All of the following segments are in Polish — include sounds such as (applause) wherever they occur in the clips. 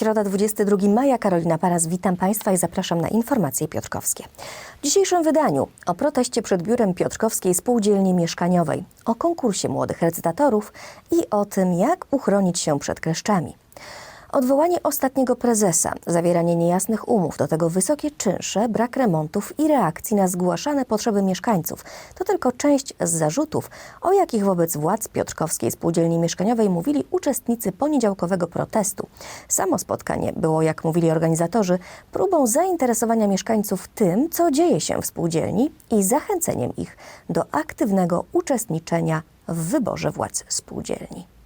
Środa 22 maja, Karolina Paras, witam Państwa i zapraszam na informacje piotrkowskie. W dzisiejszym wydaniu o proteście przed biurem Piotrkowskiej Spółdzielni Mieszkaniowej, o konkursie młodych recytatorów i o tym, jak uchronić się przed kleszczami. Odwołanie ostatniego prezesa, zawieranie niejasnych umów, do tego wysokie czynsze, brak remontów i reakcji na zgłaszane potrzeby mieszkańców. To tylko część z zarzutów, o jakich wobec władz Piotrkowskiej Spółdzielni Mieszkaniowej mówili uczestnicy poniedziałkowego protestu. Samo spotkanie było, jak mówili organizatorzy, próbą zainteresowania mieszkańców tym, co dzieje się w spółdzielni i zachęceniem ich do aktywnego uczestniczenia w wyborze władz spółdzielni.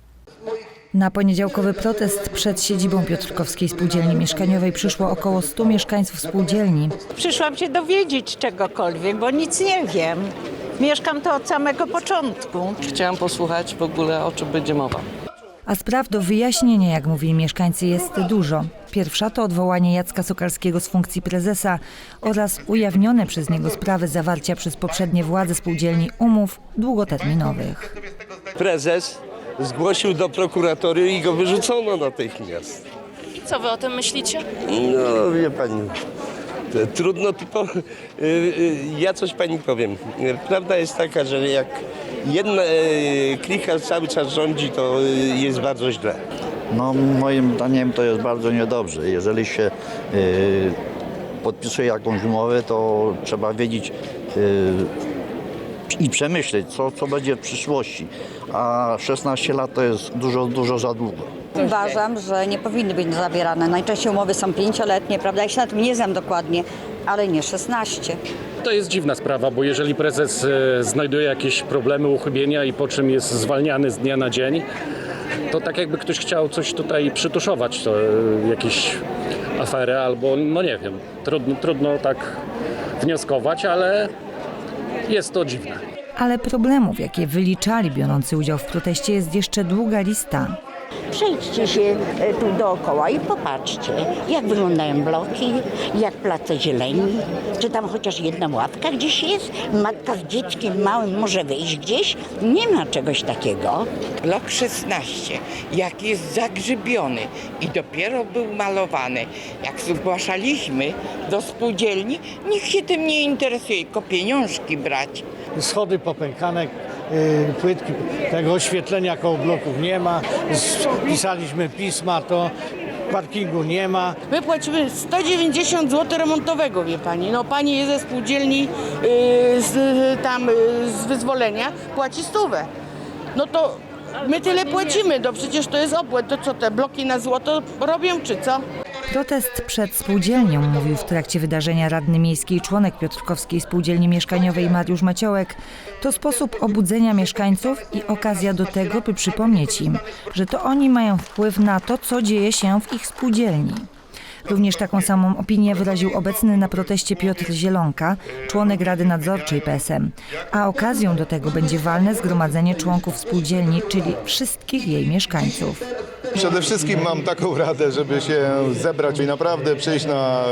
Na poniedziałkowy protest przed siedzibą Piotrkowskiej Spółdzielni Mieszkaniowej przyszło około 100 mieszkańców spółdzielni. Przyszłam się dowiedzieć czegokolwiek, bo nic nie wiem. Mieszkam tu od samego początku. Chciałam posłuchać w ogóle o czym będzie mowa. A spraw do wyjaśnienia, jak mówili mieszkańcy, jest dużo. Pierwsza to odwołanie Jacka Sokalskiego z funkcji prezesa oraz ujawnione przez niego sprawy zawarcia przez poprzednie władze spółdzielni umów długoterminowych. prezes zgłosił do prokuratory i go wyrzucono natychmiast. Co wy o tym myślicie? No wie pani, trudno tylko... y, y, Ja coś pani powiem. Prawda jest taka, że jak jedna y, klika cały czas rządzi, to y, jest bardzo źle. No moim zdaniem to jest bardzo niedobrze. Jeżeli się y, podpisuje jakąś umowę, to trzeba wiedzieć y, i przemyśleć, co, co będzie w przyszłości. A 16 lat to jest dużo, dużo za długo. Uważam, że nie powinny być zawierane. Najczęściej umowy są pięcioletnie, prawda? Ja się na tym nie znam dokładnie, ale nie 16. To jest dziwna sprawa, bo jeżeli prezes e, znajduje jakieś problemy, uchybienia i po czym jest zwalniany z dnia na dzień, to tak jakby ktoś chciał coś tutaj przytuszować, to e, jakieś afery albo no nie wiem, trudno, trudno tak wnioskować, ale jest to dziwne. Ale problemów, jakie wyliczali biorący udział w proteście, jest jeszcze długa lista. Przejdźcie się e, tu dookoła i popatrzcie, jak wyglądają bloki, jak place zieleni. Czy tam chociaż jedna ławka gdzieś jest? Matka z dzieckiem małym może wyjść gdzieś? Nie ma czegoś takiego. Blok 16, jak jest zagrzybiony i dopiero był malowany. Jak zgłaszaliśmy do spółdzielni, nikt się tym nie interesuje, tylko pieniążki brać. schody popękane, y, płytki tego oświetlenia koło bloków nie ma. Pisaliśmy pisma, to parkingu nie ma. My płacimy 190 zł remontowego, wie pani. No pani jest ze spółdzielni yy, z, tam yy, z wyzwolenia, płaci stówę. No to my tyle płacimy, no przecież to jest opłat. To co, te bloki na złoto robią, czy co? Protest przed spółdzielnią, mówił w trakcie wydarzenia radny miejski członek Piotrkowskiej Spółdzielni Mieszkaniowej Mariusz Maciołek, to sposób obudzenia mieszkańców i okazja do tego, by przypomnieć im, że to oni mają wpływ na to, co dzieje się w ich spółdzielni. Również taką samą opinię wyraził obecny na proteście Piotr Zielonka, członek Rady Nadzorczej PSM. A okazją do tego będzie walne zgromadzenie członków spółdzielni, czyli wszystkich jej mieszkańców. Przede wszystkim mam taką radę, żeby się zebrać i naprawdę przyjść na,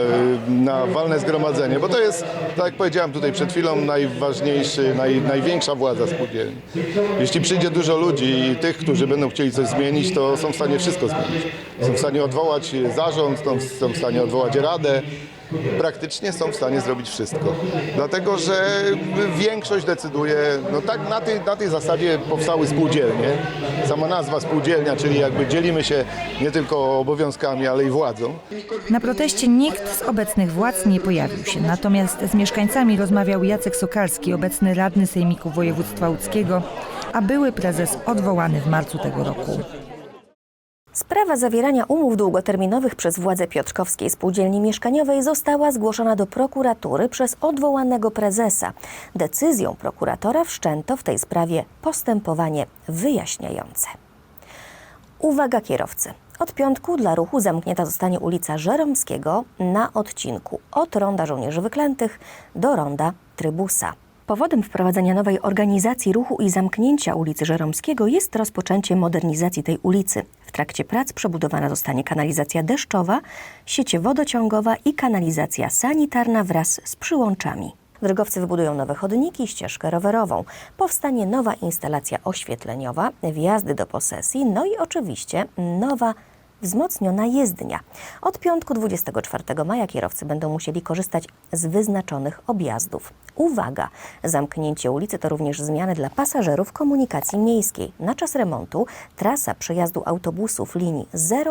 na walne zgromadzenie, bo to jest, tak jak powiedziałem tutaj przed chwilą, najważniejszy, naj, największa władza spółdzielni. Jeśli przyjdzie dużo ludzi i tych, którzy będą chcieli coś zmienić, to są w stanie wszystko zmienić. Są w stanie odwołać zarząd, są, są w stanie odwołać radę, praktycznie są w stanie zrobić wszystko. Dlatego, że większość decyduje, no tak na tej, na tej zasadzie powstały spółdzielnie. Sama nazwa spółdzielnia, czyli jakby dzielimy się nie tylko obowiązkami, ale i władzą. Na proteście nikt z obecnych władz nie pojawił się, natomiast z mieszkańcami rozmawiał Jacek Sokalski, obecny radny Sejmiku Województwa Łódzkiego, a były prezes odwołany w marcu tego roku. Sprawa zawierania umów długoterminowych przez władze Piotrkowskiej Spółdzielni Mieszkaniowej została zgłoszona do prokuratury przez odwołanego prezesa. Decyzją prokuratora wszczęto w tej sprawie postępowanie wyjaśniające. Uwaga kierowcy! Od piątku dla ruchu zamknięta zostanie ulica Żeromskiego na odcinku od Ronda Żołnierzy Wyklętych do Ronda Trybusa. Powodem wprowadzenia nowej organizacji ruchu i zamknięcia ulicy Żeromskiego jest rozpoczęcie modernizacji tej ulicy. W trakcie prac przebudowana zostanie kanalizacja deszczowa, siecie wodociągowa i kanalizacja sanitarna wraz z przyłączami. Drogowcy wybudują nowe chodniki, ścieżkę rowerową. Powstanie nowa instalacja oświetleniowa, wjazdy do posesji, no i oczywiście nowa wzmocniona jezdnia. Od piątku 24 maja kierowcy będą musieli korzystać z wyznaczonych objazdów. Uwaga! Zamknięcie ulicy to również zmiany dla pasażerów komunikacji miejskiej. Na czas remontu trasa przejazdu autobusów linii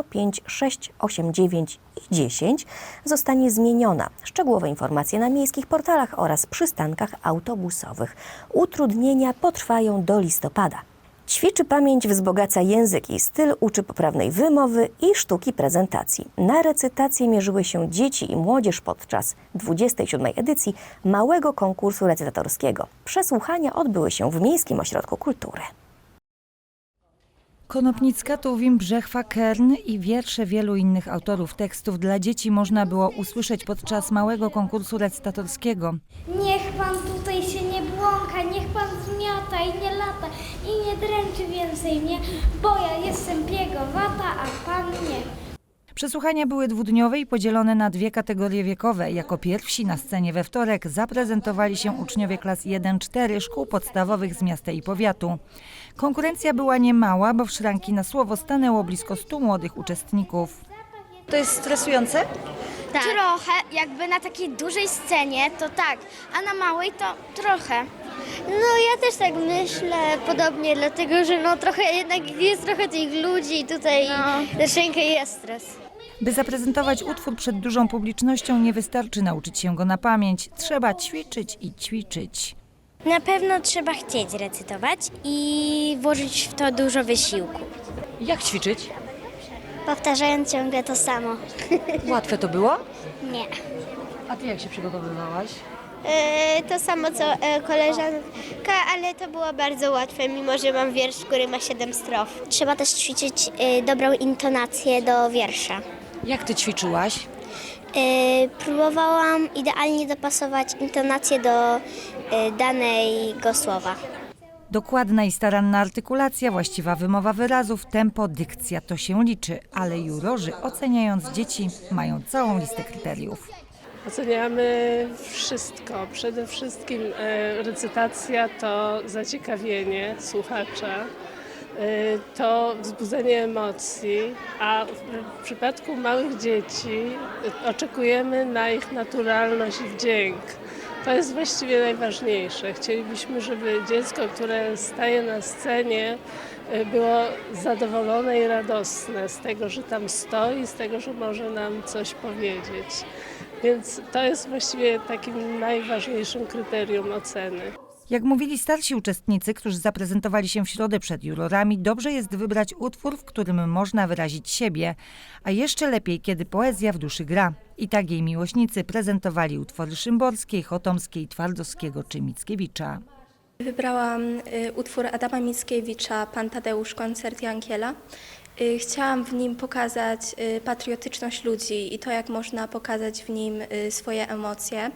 05, 6, 8, 9 i 10 zostanie zmieniona. Szczegółowe informacje na miejskich portalach oraz przystankach autobusowych. Utrudnienia potrwają do listopada. Ćwiczy pamięć, wzbogaca język i styl, uczy poprawnej wymowy i sztuki prezentacji. Na recytację mierzyły się dzieci i młodzież podczas 27. edycji małego konkursu recytatorskiego. Przesłuchania odbyły się w Miejskim Ośrodku Kultury. Konopnicka, Tuwim, Brzechwa, Kern i wiersze wielu innych autorów tekstów dla dzieci można było usłyszeć podczas małego konkursu recytatorskiego. Niech pan nie niech pan zmiata i nie lata i nie dręczy więcej mnie, bo ja jestem piegowata, a pan nie. Przesłuchania były dwudniowe i podzielone na dwie kategorie wiekowe. Jako pierwsi na scenie we wtorek zaprezentowali się uczniowie klas 1-4 szkół podstawowych z miasta i powiatu. Konkurencja była niemała, bo w szranki na słowo stanęło blisko 100 młodych uczestników. To jest stresujące? Trochę, jakby na takiej dużej scenie to tak, a na małej to trochę. No ja też tak myślę, podobnie, dlatego że no trochę jednak jest trochę tych ludzi i tutaj na szynkę jest stres. By zaprezentować utwór przed dużą publicznością nie wystarczy nauczyć się go na pamięć. Trzeba ćwiczyć i ćwiczyć. Na pewno trzeba chcieć recytować i włożyć w to dużo wysiłku. Jak ćwiczyć? Powtarzając ciągle to samo. (laughs) Łatwe to było? Nie. A ty jak się przygotowywałaś? E, to samo co e, koleżanka, ale to było bardzo łatwe, mimo że mam wiersz, który ma 7 strof. Trzeba też ćwiczyć e, dobrą intonację do wiersza. Jak ty ćwiczyłaś? E, próbowałam idealnie dopasować intonację do e, danego słowa. Dokładna i staranna artykulacja, właściwa wymowa wyrazów, tempo, dykcja to się liczy, ale jurorzy oceniając dzieci mają całą listę kryteriów. Oceniamy wszystko. Przede wszystkim e, recytacja to zaciekawienie słuchacza, e, to wzbudzenie emocji, a w, przypadku małych dzieci oczekujemy na ich naturalność i wdzięk. To jest właściwie najważniejsze. Chcielibyśmy, żeby dziecko, które staje na scenie, e, było zadowolone i radosne z tego, że tam stoi, z tego, że może nam coś powiedzieć. Więc to jest właściwie takim najważniejszym kryterium oceny. Jak mówili starsi uczestnicy, którzy zaprezentowali się w środę przed jurorami, dobrze jest wybrać utwór, w którym można wyrazić siebie, a jeszcze lepiej, kiedy poezja w duszy gra. I tak jej miłośnicy prezentowali utwory Szymborskiej, Chotomskiej, Twardowskiego czy Mickiewicza. Wybrałam y, utwór Adama Mickiewicza, Pan Tadeusz, koncert Jankiela. Y, Chciałam w nim pokazać y, patriotyczność ludzi i to, jak można pokazać w nim swoje emocje.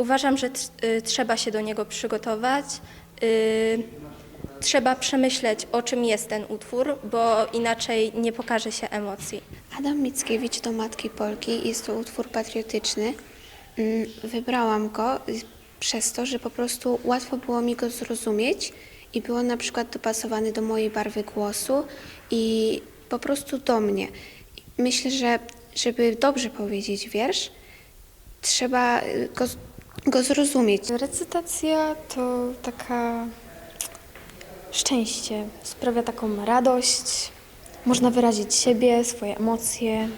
Uważam, że y, trzeba się do niego przygotować. Y, Trzeba przemyśleć, o czym jest ten utwór, bo inaczej nie pokaże się emocji. Adam Mickiewicz do Matki Polki jest to utwór patriotyczny. Mm, Wybrałam go y, przez to, że po prostu łatwo było mi go zrozumieć i było na przykład dopasowany do mojej barwy głosu i po prostu do mnie. Myślę, że żeby dobrze powiedzieć wiersz, trzeba go, go zrozumieć. Recytacja to taka szczęście, sprawia taką radość. Można wyrazić siebie, swoje emocje.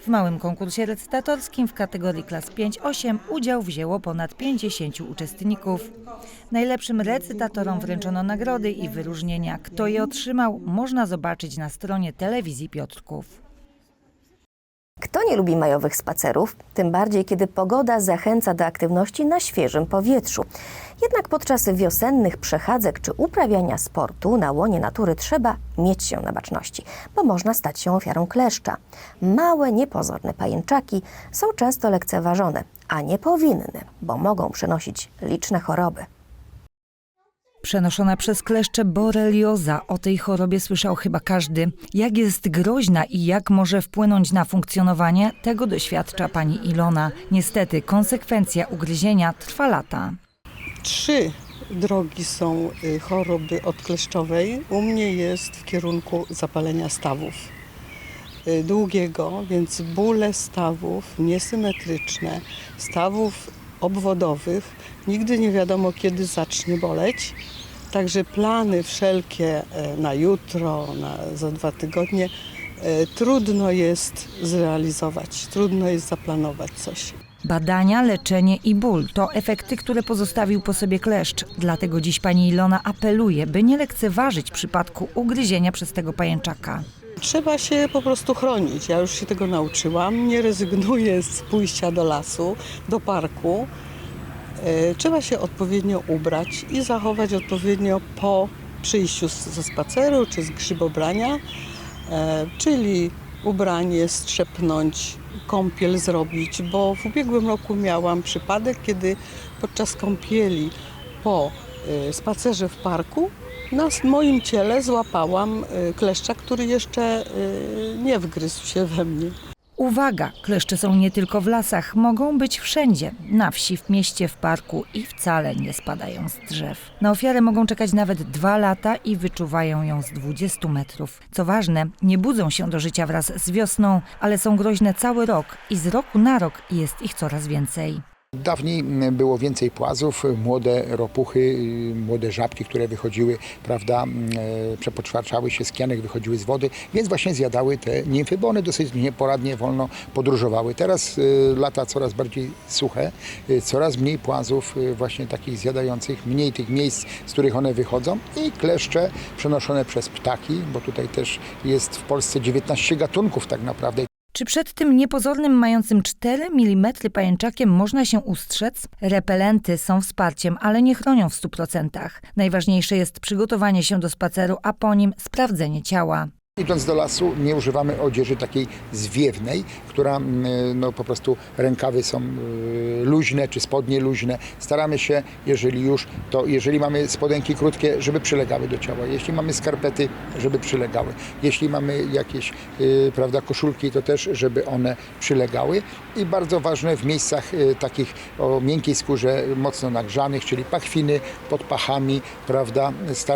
W małym konkursie recytatorskim w kategorii klas 5-8 udział wzięło ponad 50 uczestników. Najlepszym recytatorom wręczono nagrody i wyróżnienia. Kto je otrzymał, można zobaczyć na stronie telewizji Piotrków. Kto nie lubi majowych spacerów, tym bardziej kiedy pogoda zachęca do aktywności na świeżym powietrzu. Jednak podczas wiosennych przechadzek czy uprawiania sportu na łonie natury trzeba mieć się na baczności, bo można stać się ofiarą kleszcza. Małe, niepozorne pajęczaki są często lekceważone, a nie powinny, bo mogą przenosić liczne choroby. Przenoszona przez kleszcze borelioza. O tej chorobie słyszał chyba każdy. Jak jest groźna i jak może wpłynąć na funkcjonowanie, tego doświadcza pani Ilona. Niestety konsekwencja ugryzienia trwa lata. Trzy drogi są y, choroby odkleszczowej, u mnie jest w kierunku zapalenia stawów y, długiego, więc bóle stawów niesymetryczne, stawów obwodowych, nigdy nie wiadomo kiedy zacznie boleć. Także plany wszelkie e, na jutro, na, za dwa tygodnie e, trudno jest zrealizować, trudno jest zaplanować coś. Badania, leczenie i ból to efekty, które pozostawił po sobie kleszcz. Dlatego dziś pani Ilona apeluje, by nie lekceważyć przypadku ugryzienia przez tego pajęczaka. Trzeba się po prostu chronić. Ja już się tego nauczyłam. Nie rezygnuję z pójścia do lasu, do parku. E, Trzeba się odpowiednio ubrać i zachować odpowiednio po przyjściu ze spaceru czy z grzybobrania, e, czyli ubranie strzepnąć, kąpiel zrobić, bo w ubiegłym roku miałam przypadek, kiedy podczas kąpieli po e, spacerze w parku na s- moim ciele złapałam e, kleszcza, który jeszcze e, nie wgryzł się we mnie. Uwaga, kleszcze są nie tylko w lasach, mogą być wszędzie. Na wsi, w mieście, w parku i wcale nie spadają z drzew. Na ofiarę mogą czekać nawet dwa lata i wyczuwają ją z 20 metrów. Co ważne, nie budzą się do życia wraz z wiosną, ale są groźne cały rok i z roku na rok jest ich coraz więcej. Dawniej było więcej płazów, młode ropuchy, młode żabki, które wychodziły, prawda, e, przepoczwarczały się z kianek, wychodziły z wody, więc właśnie zjadały te nimfy, bo one dosyć nieporadnie, wolno podróżowały. Teraz y, lata coraz bardziej suche, y, coraz mniej płazów właśnie takich zjadających, mniej tych miejsc, z których one wychodzą i kleszcze przenoszone przez ptaki, bo tutaj też jest w Polsce 19 gatunków tak naprawdę. Czy przed tym niepozornym, mającym 4 mm pajęczakiem można się ustrzec? Repelenty są wsparciem, ale nie chronią w 100%. Najważniejsze jest przygotowanie się do spaceru, a po nim sprawdzenie ciała. Idąc do lasu nie używamy odzieży takiej zwiewnej, która mm, no, po prostu rękawy są y, luźne czy spodnie luźne. Staramy się, jeżeli już, to jeżeli mamy spodenki krótkie, żeby przylegały do ciała. Jeśli mamy skarpety, żeby przylegały. Jeśli mamy jakieś y, prawda, koszulki, to też, żeby one przylegały. I bardzo ważne w miejscach y, takich o miękkiej skórze, mocno nagrzanych, czyli pachwiny pod pachami, prawda,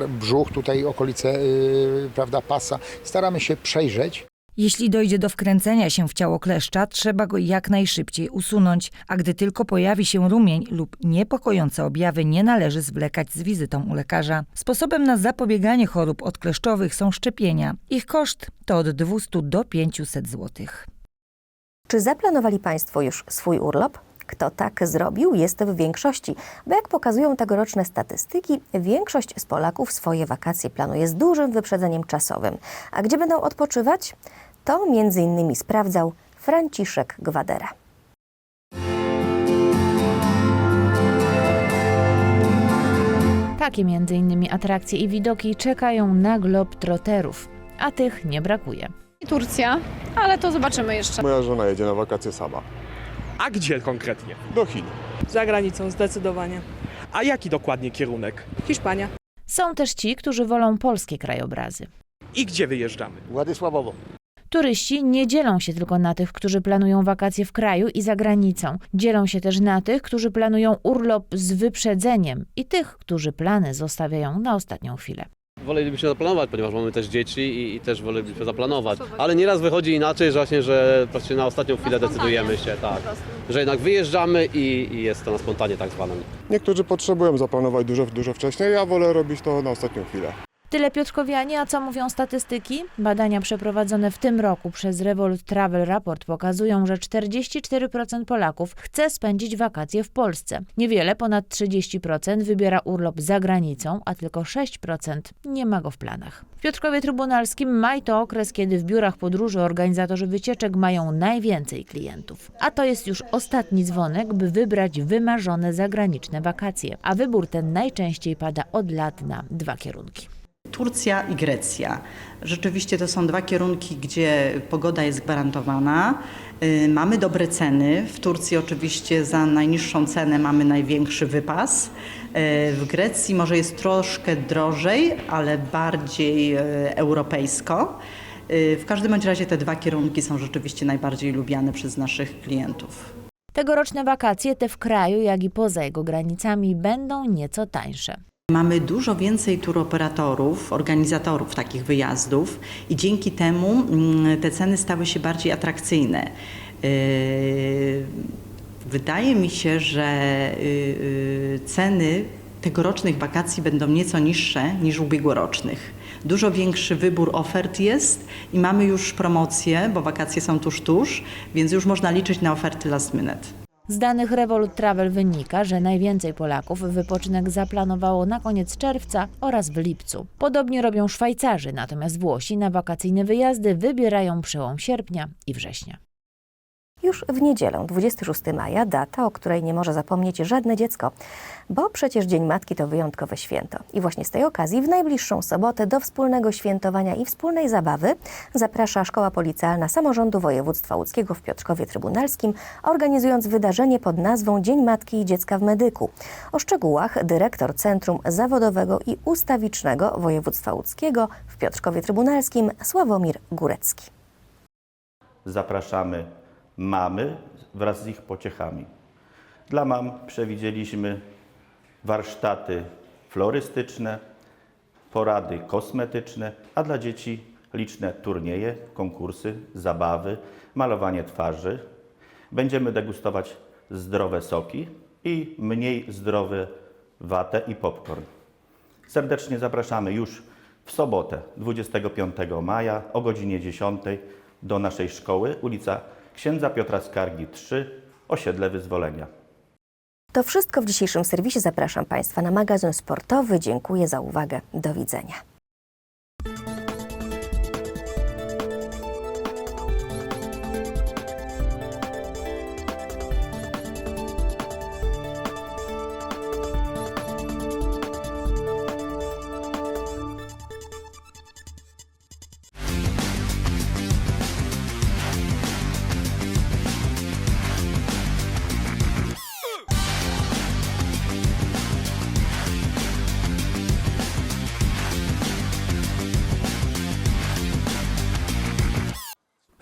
brzuch, tutaj okolice y, prawda, pasa. Staramy się przejrzeć. Jeśli dojdzie do wkręcenia się w ciało kleszcza, trzeba go jak najszybciej usunąć, a gdy tylko pojawi się rumień lub niepokojące objawy, nie należy zwlekać z wizytą u lekarza. Sposobem na zapobieganie chorób odkleszczowych są szczepienia. Ich koszt to od 200 do 500 złotych. Czy zaplanowali Państwo już swój urlop? Kto tak zrobił, jest w większości, bo jak pokazują tegoroczne statystyki, większość z Polaków swoje wakacje planuje z dużym wyprzedzeniem czasowym. A gdzie będą odpoczywać? To między innymi sprawdzał Franciszek Gwadera. Takie m.in. atrakcje i widoki czekają na glob troterów, a tych nie brakuje. Turcja, ale to zobaczymy jeszcze. Moja żona jedzie na wakacje sama. A gdzie konkretnie? Do Chin. Za granicą zdecydowanie. A jaki dokładnie kierunek? Hiszpania. Są też ci, którzy wolą polskie krajobrazy. I gdzie wyjeżdżamy? Władysławowo. Turyści nie dzielą się tylko na tych, którzy planują wakacje w kraju i za granicą. Dzielą się też na tych, którzy planują urlop z wyprzedzeniem i tych, którzy plany zostawiają na ostatnią chwilę. Wolelibyśmy zaplanować, ponieważ mamy też dzieci i, i też wolelibyśmy zaplanować. Ale nieraz wychodzi inaczej, że właśnie, że właśnie na ostatnią chwilę decydujemy się, tak. Że jednak wyjeżdżamy i, i jest to na spontanie tak zwanym. Niektórzy potrzebują zaplanować dużo, dużo wcześniej, ja wolę robić to na ostatnią chwilę. Tyle Piotrkowianie, a co mówią statystyki? Badania przeprowadzone w tym roku przez Revolut Travel Raport pokazują, że 44% Polaków chce spędzić wakacje w Polsce. Niewiele, ponad 30% wybiera urlop za granicą, a tylko 6% nie ma go w planach. W Piotrkowie Trybunalskim maj to okres, kiedy w biurach podróży organizatorzy wycieczek mają najwięcej klientów. A to jest już ostatni dzwonek, by wybrać wymarzone zagraniczne wakacje. A wybór ten najczęściej pada od lat na dwa kierunki. Turcja i Grecja. Rzeczywiście to są dwa kierunki, gdzie pogoda jest gwarantowana. Y, Mamy dobre ceny. W Turcji oczywiście za najniższą cenę mamy największy wypas. Y, W Grecji może jest troszkę drożej, ale bardziej y, europejsko. W każdym bądź razie te dwa kierunki są rzeczywiście najbardziej lubiane przez naszych klientów. Tegoroczne wakacje, te w kraju, jak i poza jego granicami, będą nieco tańsze. Mamy dużo więcej turoperatorów, organizatorów takich wyjazdów i dzięki temu mm, te ceny stały się bardziej atrakcyjne. Yy, Wydaje mi się, że yy, yy, ceny tegorocznych wakacji będą nieco niższe niż ubiegłorocznych. Dużo większy wybór ofert jest i mamy już promocje, bo wakacje są tuż tuż, więc już można liczyć na oferty last minute. Z danych Revolut Travel wynika, że najwięcej Polaków wypoczynek zaplanowało na koniec czerwca oraz w lipcu. Podobnie robią Szwajcarzy, natomiast Włosi na wakacyjne wyjazdy wybierają przełom sierpnia i września. Już w niedzielę, 26 maja, data, o której nie może zapomnieć żadne dziecko, bo przecież Dzień Matki to wyjątkowe święto. I właśnie z tej okazji w najbliższą sobotę do wspólnego świętowania i wspólnej zabawy zaprasza Szkoła Policjalna Samorządu Województwa Łódzkiego w Piotrkowie Trybunalskim, organizując wydarzenie pod nazwą Dzień Matki i Dziecka w Medyku. O szczegółach dyrektor Centrum Zawodowego i Ustawicznego Województwa Łódzkiego w Piotrkowie Trybunalskim Sławomir Górecki. zapraszamy mamy wraz z ich pociechami. Dla mam przewidzieliśmy warsztaty florystyczne, porady kosmetyczne, a dla dzieci liczne turnieje, konkursy, zabawy, malowanie twarzy. Będziemy degustować zdrowe soki i mniej zdrowe watę i popcorn. Serdecznie zapraszamy już w sobotę 25 maja o godzinie 10 do naszej szkoły, ulica Księdza Piotra Skargi 3, osiedle Wyzwolenia. To wszystko w dzisiejszym serwisie. Zapraszam Państwa na magazyn sportowy. Dziękuję za uwagę. Do widzenia.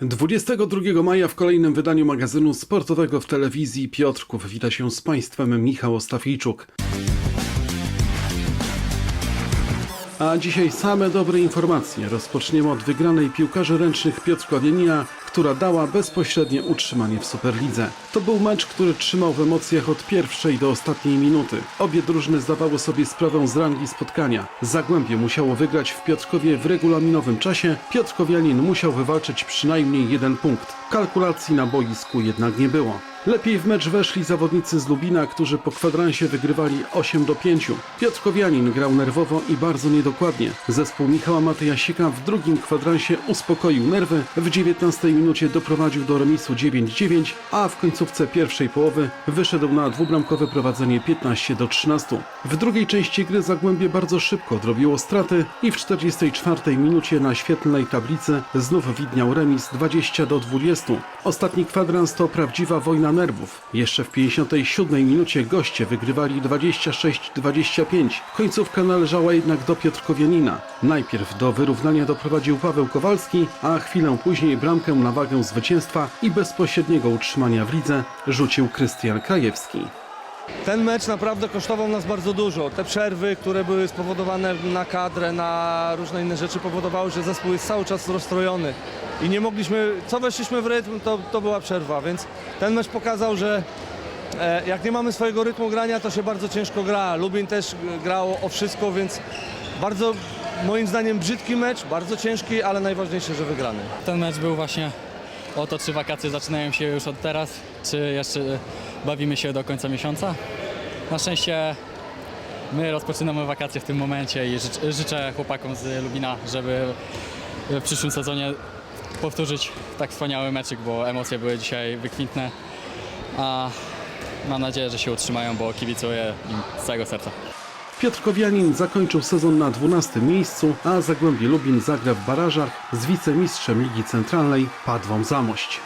22 maja w kolejnym wydaniu magazynu sportowego w telewizji Piotrków wita się z Państwem Michał Ostafijczuk. A dzisiaj same dobre informacje. Rozpoczniemy od wygranej piłkarzy ręcznych Piotrkowienia, która dała bezpośrednie utrzymanie w Superlidze. To był mecz, który trzymał w emocjach od pierwszej do ostatniej minuty. Obie drużyny zdawały sobie sprawę z rangi spotkania. Zagłębie musiało wygrać w Piotrkowie w regulaminowym czasie. Piotrkowianin musiał wywalczyć przynajmniej jeden punkt. Kalkulacji na boisku jednak nie było. Lepiej w mecz weszli zawodnicy z Lubina, którzy po kwadransie wygrywali 8 do 5. Piotrkowianin grał nerwowo i bardzo niedokładnie. Zespół Michała Matyjasika w drugim kwadransie uspokoił nerwy, w 19 minucie doprowadził do remisu 9-9, a w końcówce pierwszej połowy wyszedł na dwubramkowe prowadzenie 15 do 13. W drugiej części gry Zagłębie bardzo szybko odrobiło straty i w 44 minucie na świetlnej tablicy znów widniał remis 20 do 20. Ostatni kwadrans to prawdziwa wojna nerwów. Jeszcze w 57 minucie goście wygrywali 26-25. Końcówka należała jednak do Piotrkowianina. Najpierw do wyrównania doprowadził Paweł Kowalski, a chwilę później bramkę na wagę zwycięstwa i bezpośredniego utrzymania w lidze rzucił Krystian Krajewski. Ten mecz naprawdę kosztował nas bardzo dużo. Te przerwy, które były spowodowane na kadrę, na różne inne rzeczy, powodowały, że zespół jest cały czas rozstrojony. I nie mogliśmy, co weszliśmy w rytm, to, to była przerwa, więc ten mecz pokazał, że e, jak nie mamy swojego rytmu grania, to się bardzo ciężko gra. Lubin też grał o wszystko, więc bardzo moim zdaniem brzydki mecz, bardzo ciężki, ale najważniejsze, że wygrany. Ten mecz był właśnie o to, czy wakacje zaczynają się już od teraz, czy jeszcze bawimy się do końca miesiąca. Na szczęście my rozpoczynamy wakacje w tym momencie i życz, życzę chłopakom z Lubina, żeby w przyszłym sezonie powtórzyć tak wspaniały meczyk, bo emocje były dzisiaj wykwintne. A mam nadzieję, że się utrzymają, bo kibicuję im z całego serca. Piotrkowianin zakończył sezon na 12 miejscu, a Zagłębie Lubin zagra w barażach z wicemistrzem Ligi Centralnej Padwą Zamość.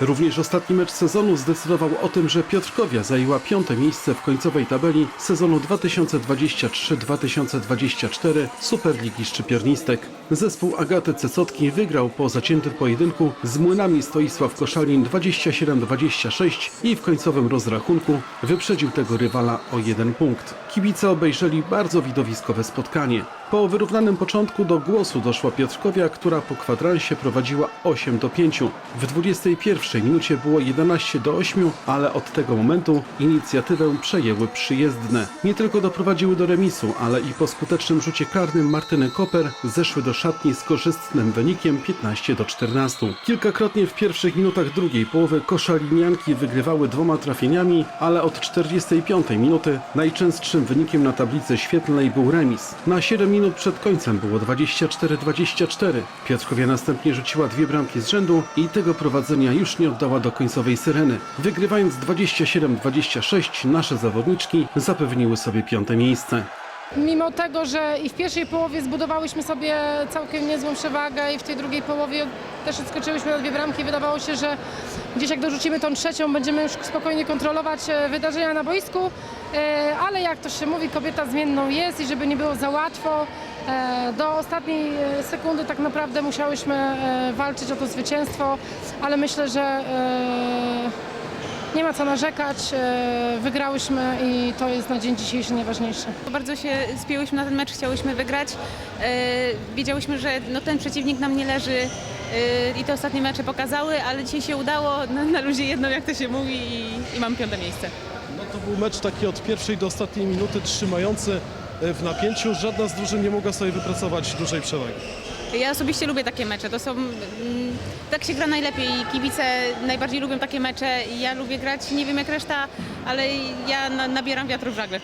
Również ostatni mecz sezonu zdecydował o tym, że Piotrkowia zajęła piąte miejsce w końcowej tabeli sezonu 2023-2024 Superligi Szczypiornistek. Zespół Agaty Cecotki wygrał po zaciętym pojedynku z Młynami Stoisław Koszalin 27-26 i w końcowym rozrachunku wyprzedził tego rywala o jeden punkt. Kibice obejrzeli bardzo widowiskowe spotkanie. Po wyrównanym początku do głosu doszła Piotrkowia, która po kwadransie prowadziła 8 do 5. W 21 minucie było 11 do 8, ale od tego momentu inicjatywę przejęły przyjezdne. Nie tylko doprowadziły do remisu, ale i po skutecznym rzucie karnym Martyny Koper zeszły do szatni z korzystnym wynikiem 15 do 14. Kilkakrotnie w pierwszych minutach drugiej połowy koszalinianki wygrywały dwoma trafieniami, ale od 45 minuty najczęstszym wynikiem na tablicy świetlnej był remis. Na 7 minut przed końcem było 24-24. Piotrkowia następnie rzuciła dwie bramki z rzędu i tego prowadzenia już nie oddała do końcowej syreny. Wygrywając 27-26 nasze zawodniczki zapewniły sobie piąte miejsce. Mimo tego, że i w pierwszej połowie zbudowałyśmy sobie całkiem niezłą przewagę i w tej drugiej połowie też odskoczyłyśmy na dwie bramki, wydawało się, że gdzieś jak dorzucimy tą trzecią, będziemy już spokojnie kontrolować e, wydarzenia na boisku, E, ale jak to się mówi, kobieta zmienną jest i żeby nie było za łatwo, e, do ostatniej sekundy tak naprawdę musiałyśmy walczyć o to zwycięstwo, ale myślę, że nie ma co narzekać, e, wygrałyśmy i to jest na dzień dzisiejszy najważniejsze. Bardzo się spięłyśmy na ten mecz, chciałyśmy wygrać. E, wiedziałyśmy, że no, ten przeciwnik nam nie leży e, i te ostatnie mecze pokazały, ale dzisiaj się udało na, na luzie jedną, jak to się mówi i, i mam piąte miejsce. No to był mecz taki od pierwszej do ostatniej minuty trzymający w napięciu. Żadna z drużyn nie mogła sobie wypracować dużej przewagi. Ja osobiście lubię takie mecze. To są, mm, tak się gra najlepiej. Kibice najbardziej lubią takie mecze. Ja lubię grać, nie wiem jak reszta, ale ja na, nabieram wiatru w żagle.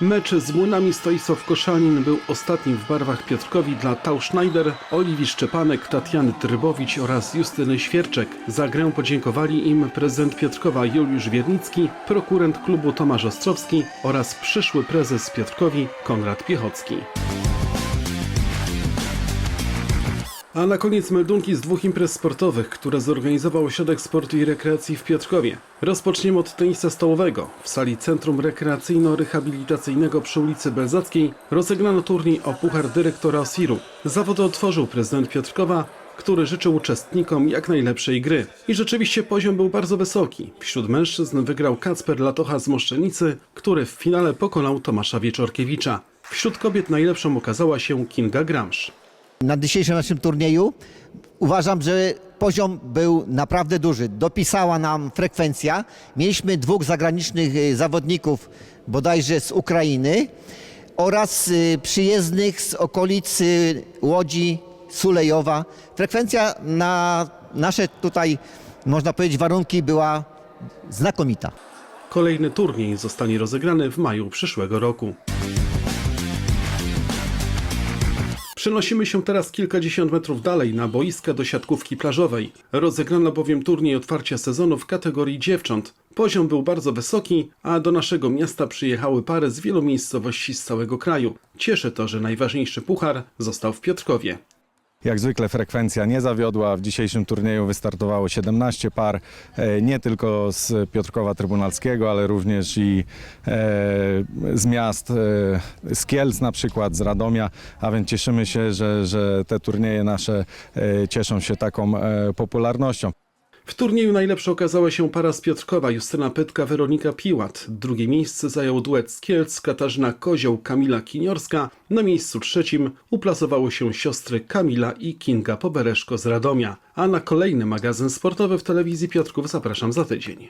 Mecz z Młynami Stoisław Koszalin był ostatnim w barwach Piotrkowi dla Tau Schneider, Oliwii Szczepanek, Tatiany Trybowicz oraz Justyny Świerczek. Za grę podziękowali im prezydent Piotrkowa Juliusz Wiernicki, prokurent klubu Tomasz Ostrowski oraz przyszły prezes Piotrkowi Konrad Piechocki. A na koniec meldunki z dwóch imprez sportowych, które zorganizował Ośrodek Sportu i Rekreacji w Piotrkowie. Rozpoczniemy od tenisa stołowego. W sali Centrum Rekreacyjno-Rehabilitacyjnego przy ulicy Belzackiej rozegrano turniej o Puchar Dyrektora Osiru. Zawody otworzył prezydent Piotrkowa, który życzył uczestnikom jak najlepszej gry. I rzeczywiście poziom był bardzo wysoki. Wśród mężczyzn wygrał Kacper Latocha z Moszczenicy, który w finale pokonał Tomasza Wieczorkiewicza. Wśród kobiet najlepszą okazała się Kinga Gramsz. Na dzisiejszym naszym turnieju uważam, że poziom był naprawdę duży. Dopisała nam frekwencja. Mieliśmy dwóch zagranicznych y, zawodników, bodajże z Ukrainy oraz y, przyjezdnych z okolic y, Łodzi, Sulejowa. Frekwencja na nasze tutaj, można powiedzieć, warunki była znakomita. Kolejny turniej zostanie rozegrany w maju przyszłego roku. Przenosimy się teraz kilkadziesiąt metrów dalej na boiska do siatkówki plażowej. Rozegrano bowiem turniej otwarcia sezonu w kategorii dziewcząt. Poziom był bardzo wysoki, a do naszego miasta przyjechały pary z wielu miejscowości z całego kraju. Cieszy to, że najważniejszy puchar został w Piotrkowie. Jak zwykle frekwencja nie zawiodła. W dzisiejszym turnieju wystartowało 17 par, e, nie tylko z Piotrkowa Trybunalskiego, ale również i e, z miast, e, z Kielc na przykład, z Radomia, a więc cieszymy się, że, że te turnieje nasze cieszą się taką popularnością. W turnieju najlepsza okazała się para z Piotrkowa, Justyna Pytka, Weronika Piłat. Drugie miejsce zajął duet z Kielc, Katarzyna Kozioł, Kamila Kiniorska. Na miejscu trzecim uplasowały się siostry Kamila i Kinga Pobereszko z Radomia. A na kolejny magazyn sportowy w telewizji Piotrków zapraszam za tydzień.